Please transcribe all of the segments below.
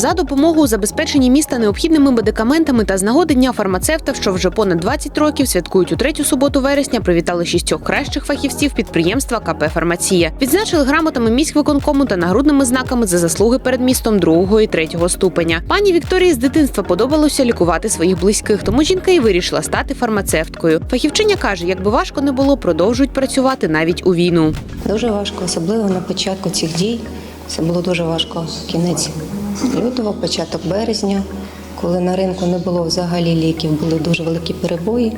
За допомогу у забезпеченні міста необхідними медикаментами та з нагоди дня фармацевта, що вже понад 20 років святкують у третю суботу вересня, привітали шістьох кращих фахівців підприємства КП Фармація. Відзначили грамотами міськвиконкому та нагрудними знаками за заслуги перед містом другого і третього ступеня. Пані Вікторії з дитинства подобалося лікувати своїх близьких, тому жінка і вирішила стати фармацевткою. Фахівчиня каже, якби важко не було, продовжують працювати навіть у війну. Дуже важко, особливо на початку цих дій. Це було дуже важко. Кінець лютого, початок березня, коли на ринку не було взагалі ліків, були дуже великі перебої.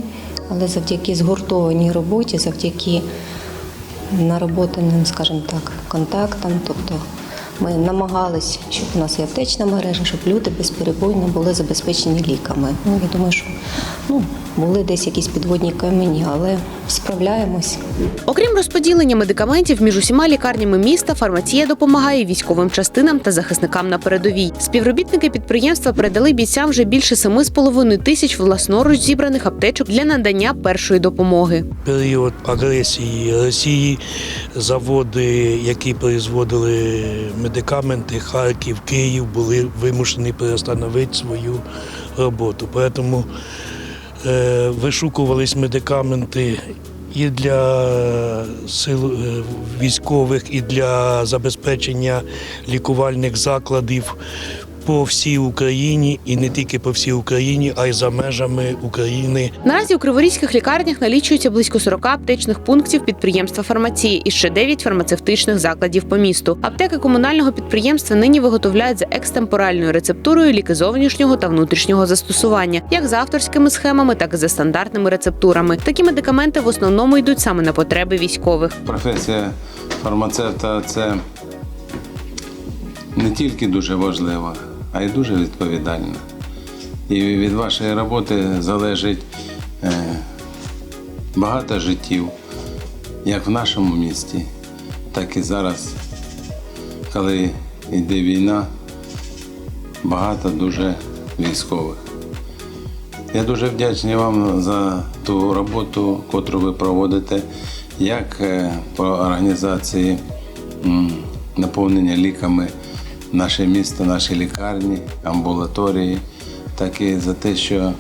Але завдяки згуртованій роботі, завдяки нароботаним, скажімо так, контактам, тобто ми намагалися, щоб у нас є аптечна мережа, щоб люди безперебойно були забезпечені ліками. Ну, я думаю, що ну, були десь якісь підводні камені, але справляємось. Окрім розподілення медикаментів між усіма лікарнями міста, фармація допомагає військовим частинам та захисникам на передовій. Співробітники підприємства передали бійцям вже більше 7,5 тисяч власноруч зібраних аптечок для надання першої допомоги. період агресії Росії заводи, які производили медикаменти, Харків, Київ, були вимушені перестановити свою роботу. Тому вишукувались медикаменти і для сил е, військових, і для забезпечення лікувальних закладів по всій Україні, і не тільки по всій Україні, а й за межами України. Наразі у криворізьких лікарнях налічується близько 40 аптечних пунктів підприємства фармації і ще 9 фармацевтичних закладів по місту. Аптеки комунального підприємства нині виготовляють за екстемпоральною рецептурою ліки зовнішнього та внутрішнього застосування, як за авторськими схемами, так і за стандартними рецептурами. Такі медикаменти в основному йдуть саме на потреби військових. Професія фармацевта це не тільки дуже важлива, а й дуже відповідальна. І від вашої роботи залежить е, багато життів, як в нашому місті, так і зараз, коли йде війна, багато дуже військових. Я дуже вдячний вам за ту роботу, котру ви проводите, як е, по організації наповнення ліками наше місто, наші лікарні, амбулаторії, так і за те, що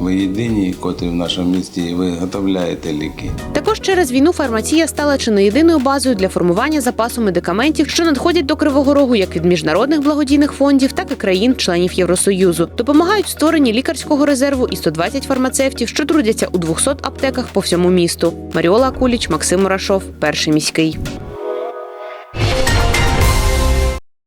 ви єдині, котрі в нашому місті і виготовляєте ліки. Також через війну фармація стала чи не єдиною базою для формування запасу медикаментів, що надходять до Кривого Рогу як від міжнародних благодійних фондів, так і країн-членів Євросоюзу. Допомагають створенні лікарського резерву і 120 фармацевтів, що трудяться у 200 аптеках по всьому місту. Маріола Куліч, Максим Мурашов, перший міський.